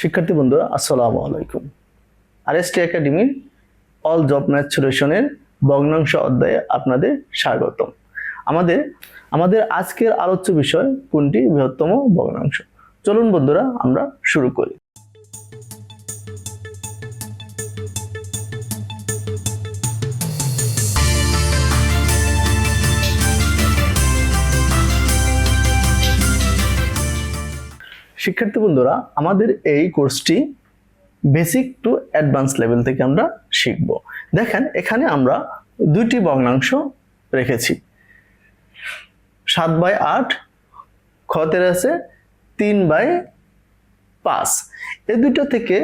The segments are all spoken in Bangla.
শিক্ষার্থী বন্ধুরা, আসসালামু আলাইকুম। আর এস টি একাডেমির অল জব ম্যাথ সলিউশনের ভগ্নাংশ অধ্যায়ে আপনাদের স্বাগতম। আমাদের আমাদের আজকের আলোচ্য বিষয় কোনটি বৃহত্তম ভগ্নাংশ? চলুন বন্ধুরা, আমরা শুরু করি। শিক্ষার্থী বন্ধুরা, আমাদের এই কোর্সটি বেসিক টু অ্যাডভান্স লেভেল থেকে আমরা শিখব। দেখেন, এখানে আমরা দুইটি ভগ্নাংশ রেখেছি। সাত বাই আট খতের আছে তিন বাই পাঁচ। এই দুটো থেকে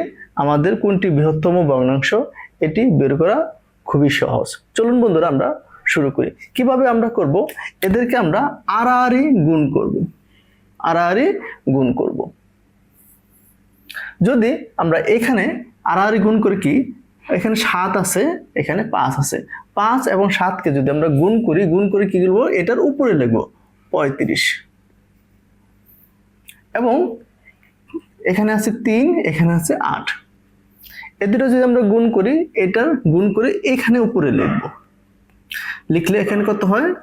আমাদের কোনটি বৃহত্তম ভগ্নাংশ, এটি বের করা খুবই সহজ। চলুন বন্ধুরা, আমরা শুরু করি। কীভাবে আমরা করব? এদেরকে আমরা আড়াআড়ি গুণ করব। আড়াআড়ি গুণ করব। যদি আমরা এখানে আড়াআড়ি গুণ করি কি? এখানে সাত আছে, এখানে পাঁচ আছে। পাঁচ এবং সাতকে যদি আমরা গুণ করি, গুণ করে কি করব? এটার উপরে লিখব পঁয়ত্রিশ। এবং এখানে আছে তিন, এখানে আছে আট। এ দুটো যদি আমরা গুণ করি, এটার গুণ করে এখানে উপরে লিখব। লিখলে এখানে কত হয়?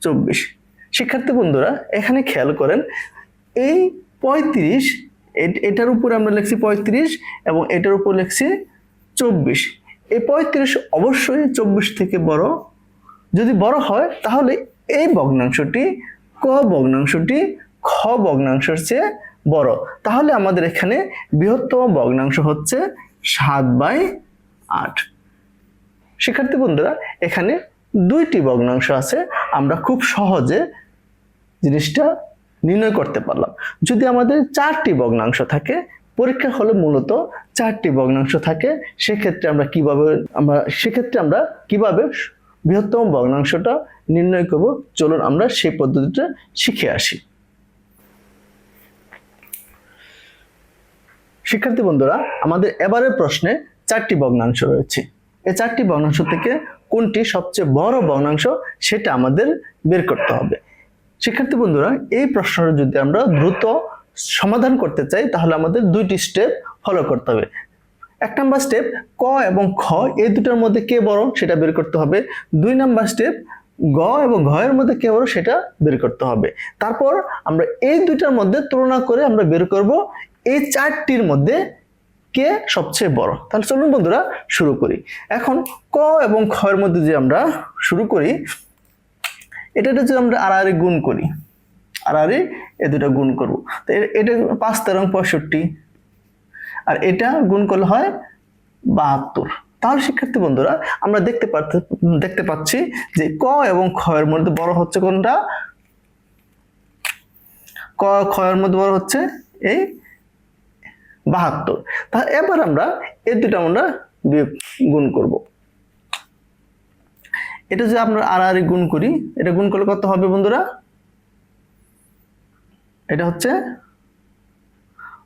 চব্বিশ। শিক্ষার্থী বন্ধুরা, এখানে খেয়াল করেন, এই পঁয়ত্রিশ এটার উপরে আমরা লিখছি পঁয়ত্রিশ এবং এটার উপর লিখছি চব্বিশ। এই পঁয়ত্রিশ অবশ্যই চব্বিশ থেকে বড়। যদি বড় হয়, তাহলে এই ভগ্নাংশটি, ক ভগ্নাংশটি, খ ভগ্নাংশের চেয়ে বড়। তাহলে আমাদের এখানে বৃহত্তম ভগ্নাংশ হচ্ছে সাত বাই আট। শিক্ষার্থী বন্ধুরা, এখানে দুইটি ভগ্নাংশ আছে। আমরা খুব সহজে জিনিসটা নির্ণয় করতে পারলাম। যদি আমাদের চারটি ভগ্নাংশ থাকে, পরীক্ষা হলে মূলত চারটি ভগ্নাংশ থাকে, সেক্ষেত্রে আমরা কীভাবে, আমরা, সেক্ষেত্রে আমরা কীভাবে বৃহত্তম ভগ্নাংশটা নির্ণয় করব? চলুন আমরা সেই পদ্ধতিটা শিখে আসি। শিক্ষার্থী বন্ধুরা, আমাদের এবারের প্রশ্নে চারটি ভগ্নাংশ রয়েছে। এই চারটি ভগ্নাংশ থেকে কোনটি সবচেয়ে বড় ভগ্নাংশ, সেটা আমাদের বের করতে হবে। শিক্ষার্থী বন্ধুরা, এই প্রশ্নটা যদি আমরা দ্রুত সমাধান করতে চাই, তাহলে আমাদের দুইটি স্টেপ ফলো করতে হবে। এক নাম্বার স্টেপ ক এবং খ, এই দুটোর মধ্যে কে বড় সেটা বের করতে হবে। দুই নাম্বার স্টেপ গ এবং ঘ এর মধ্যে কে বড় সেটা বের করতে হবে। তারপর আমরা এই দুইটার মধ্যে তুলনা করে আমরা বের করব, এই চারটির মধ্যে কে সবচেয়ে বড়। তাহলে চলুন বন্ধুরা, শুরু করি। এখন ক এবং খ এর মধ্যে যে আমরা শুরু করি এটা যদি আমরা আড়াআড়ি গুণ করি, আড়াআড়ি এ দুটো গুণ করব। তো এটা পাঁচ তেরো পঁয়ষট্টি। আর এটা গুণ করলে হয় বাহাত্তর। তাহলে শিক্ষার্থী বন্ধুরা, আমরা দেখতে পাচ্ছি দেখতে পাচ্ছি যে ক এবং এর মধ্যে বড় হচ্ছে কোনটা? ক এর মধ্যে বড় হচ্ছে এই বাহাত্তর। তা এবার আমরা এই দুটো আমরা বিয়োগ গুণ করব। এটা যদি আমরা আড়াআড়ি গুণ করি, এটা গুণ করলে কত হবে বন্ধুরা? এটা হচ্ছে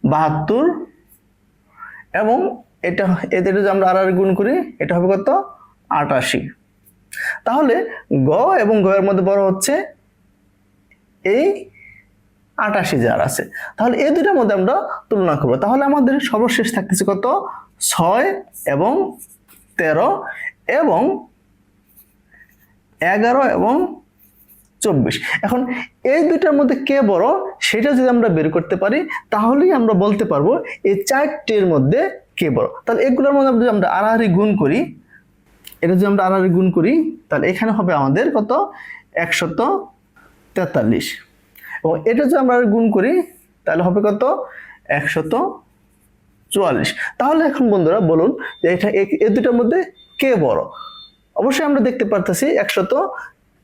বাহাত্তর এবং এটা এদের যদি আমরা আড়াআড়ি গুণ করি, এটা হবে কত? আটাশি। তাহলে গ এবং গ এর মধ্যে বড় হচ্ছে এই আটাশি যার আছে। তাহলে এই দুটার মধ্যে আমরা তুলনা করব। তাহলে আমাদের সর্বশেষ থাকতেছে কত? ছয় এবং তেরো এবং এগারো এবং চব্বিশ। এখন এই দুইটার মধ্যে কে বড়, সেটা যদি আমরা বের করতে পারি, তাহলেই আমরা বলতে পারব এই চারটির মধ্যে কে বড়। তাহলে এগুলোর মধ্যে যদি আমরা আড়াআড়ি গুণ করি, এটা যদি আমরা আড়াআড়ি গুণ করি, তাহলে এখানে হবে আমাদের কত? একশত তেতাল্লিশ। এবং এটা যদি আমরা গুণ করি, তাহলে হবে কত? একশত চুয়াল্লিশ। তাহলে এখন বন্ধুরা বলুন যে এটা এ- দুটার মধ্যে কে বড়? অবশ্যই আমরা দেখতে পারতেছি একশত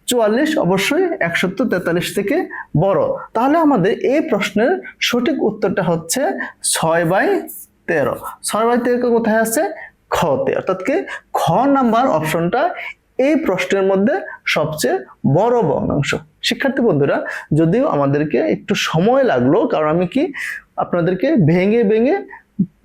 চুয়াল্লিশ, অবশ্যই একশত তেতাল্লিশ থেকে বড়। তাহলে আমাদের এই প্রশ্নের সঠিক উত্তরটা হচ্ছে ছয় বাই তেরো। ছয় বাই তেরো কোথায় আছে? খতে। অর্থাৎ কি? খ নাম্বার অপশনটা এই প্রশ্নের মধ্যে সবচেয়ে বড় ভগ্নাংশ শিক্ষার্থী বন্ধুরা, যদিও আমাদেরকে একটু সময় লাগল, কারণ আমি কি আপনাদেরকে ভেঙে ভেঙে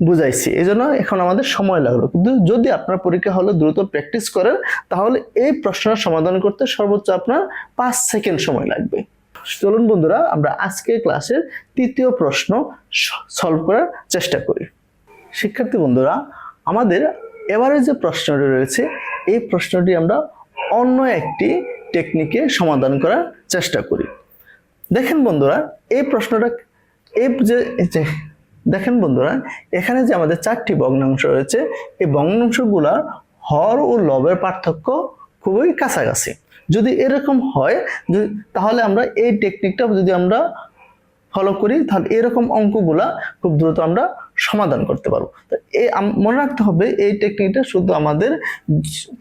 বুঝাইছি। এই জন্য এখন আমাদের সময় লাগল। কিন্তু যদি আপনার পরীক্ষা হলে দ্রুত প্র্যাকটিস করেন, তাহলে এই প্রশ্নের সমাধান করতে সর্বোচ্চ আপনার পাঁচ সেকেন্ড সময় লাগবে। চলুন বন্ধুরা, আমরা আজকে ক্লাসের তৃতীয় প্রশ্ন সলভ করার চেষ্টা করি। শিক্ষার্থী বন্ধুরা, আমাদের এবারে যে প্রশ্নটি রয়েছে, এই প্রশ্নটি আমরা অন্য একটি টেকনিকে সমাধান করার চেষ্টা করি। দেখেন বন্ধুরা, এই প্রশ্নটা এই যে দেখেন বন্ধুরা, এখানে যে আমাদের চারটি ভগ্নাংশ রয়েছে, এই ভগ্নাংশগুলা হর ও লবের পার্থক্য খুবই কাছাকাছি। যদি এরকম হয় তাহলে আমরা এই টেকনিকটা যদি আমরা ফলো করি, তাহলে এরকম অঙ্কগুলা খুব দ্রুত আমরা সমাধান করতে পারব। তো এই মনে রাখতে হবে, এই টেকনিকটা শুধু আমাদের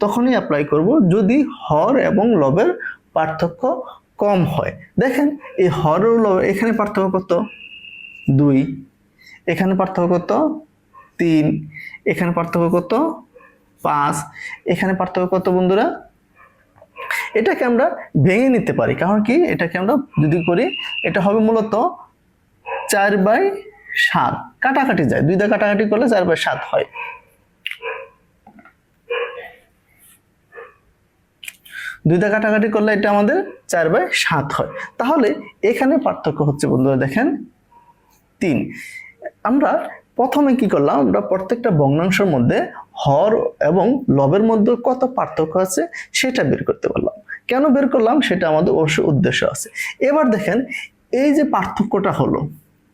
তখনই অ্যাপ্লাই করব যদি হর এবং লবের পার্থক্য কম হয়। দেখেন, এই হর ও লব এখানে পার্থক্য কত? দুই। এখানে পার্থক্য কত? তিন। এখানে পার্থক্য কত? পাঁচ। এখানে পার্থক্য কত বন্ধুরা? এটাকে আমরা ভেঙে নিতে পারি। কারণ কি? এটাকে আমরা যদি করি, এটা হবে মূলত চার বাই সাত। কাটাকাটি যায়। দুইটা কাটাকাটি করলে চার বাই সাত হয়। দুইটা কাটাকাটি করলে এটা আমাদের চার বাই সাত হয়। তাহলে এখানে পার্থক্য হচ্ছে বন্ধুরা, দেখেন। তিন। আমরা প্রথমে কি করলাম? আমরা প্রত্যেকটা ভগ্নাংশের মধ্যে হর এবং লবের মধ্যে কত পার্থক্য আছে সেটা বের করতে পারলাম। কেন বের করলাম? সেটা আমাদের অবশ্যই উদ্দেশ্য আছে। এবার দেখেন, এই যে পার্থক্যটা হলো,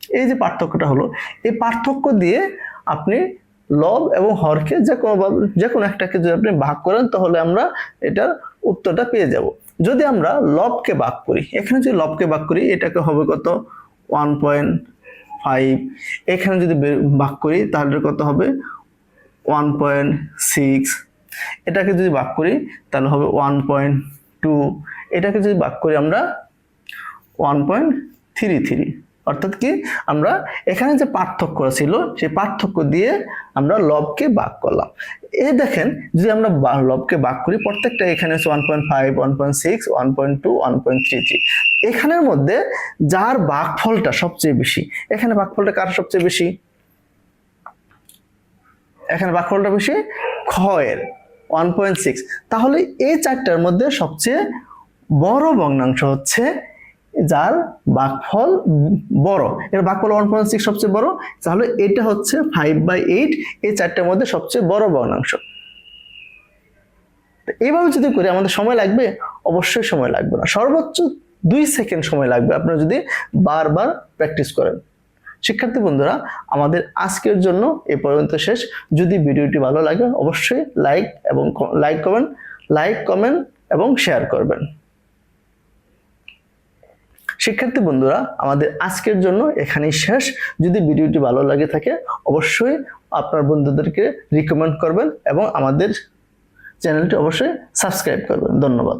এই যে পার্থক্যটা হলো, এই পার্থক্য দিয়ে আপনি লব এবং হরকে যে কোনোভাবে যে কোনো একটাকে যদি আপনি ভাগ করেন, তাহলে আমরা এটার উত্তরটা পেয়ে যাব। যদি আমরা লবকে ভাগ করি, এখানে যদি লবকে ভাগ করি, এটাকে হবে কত? ওয়ান পয়েন্ট ফাইভ এখানে যদি ভাগ করি, তাহলে কত হবে? ওয়ান পয়েন্ট সিক্স এটাকে যদি ভাগ করি, তাহলে হবে ওয়ান পয়েন্ট টু এটাকে যদি ভাগ করি আমরা ওয়ান পয়েন্ট থ্রি থ্রি অর্থাৎ কি? আমরা এখানে যে পার্থক্য ছিল, সেই পার্থক্য দিয়ে আমরা লবকে ভাগ করলাম। এই দেখেন, যদি আমরা লবকে ভাগ করি, প্রত্যেকটা এখানে হচ্ছে one point five one point six one point two one point three three এখানের মধ্যে যার ভাগফলটা সবচেয়ে বেশি, এখানে ভাগফলটা কার সবচেয়ে বেশি? এখানে ভাগফলটা বেশি ক্ষয়ের ওয়ান পয়েন্ট সিক্স তাহলে এই চারটার মধ্যে সবচেয়ে বড় ভগ্নাংশ হচ্ছে যার ভাগফল বড়। এর ভাগফল ওয়ান পয়েন্ট সিক্স সবচেয়ে বড়, তাহলে এটা হচ্ছে ফাইভ বাই এইট এই চারটার মধ্যে সবচেয়ে বড় তো এইভাবে যদি করি আমাদের সময় লাগবে, অবশ্যই সময় লাগবে না। সর্বোচ্চ দুই সেকেন্ড সময় লাগবে আপনারা যদি বারবার প্র্যাকটিস করেন। শিক্ষার্থী বন্ধুরা, আমাদের আজকের জন্য এ পর্যন্ত শেষ। যদি ভিডিওটি ভালো লাগে, অবশ্যই লাইক এবং লাইক কমেন্ট লাইক কমেন্ট এবং শেয়ার করবেন। শিক্ষার্থী বন্ধুরা, আমাদের আজকের জন্য এখানেই শেষ। যদি ভিডিওটি ভালো লাগে থাকে, অবশ্যই আপনার বন্ধুদেরকে রিকমেন্ড করবেন এবং আমাদের চ্যানেলটি অবশ্যই সাবস্ক্রাইব করবেন। ধন্যবাদ।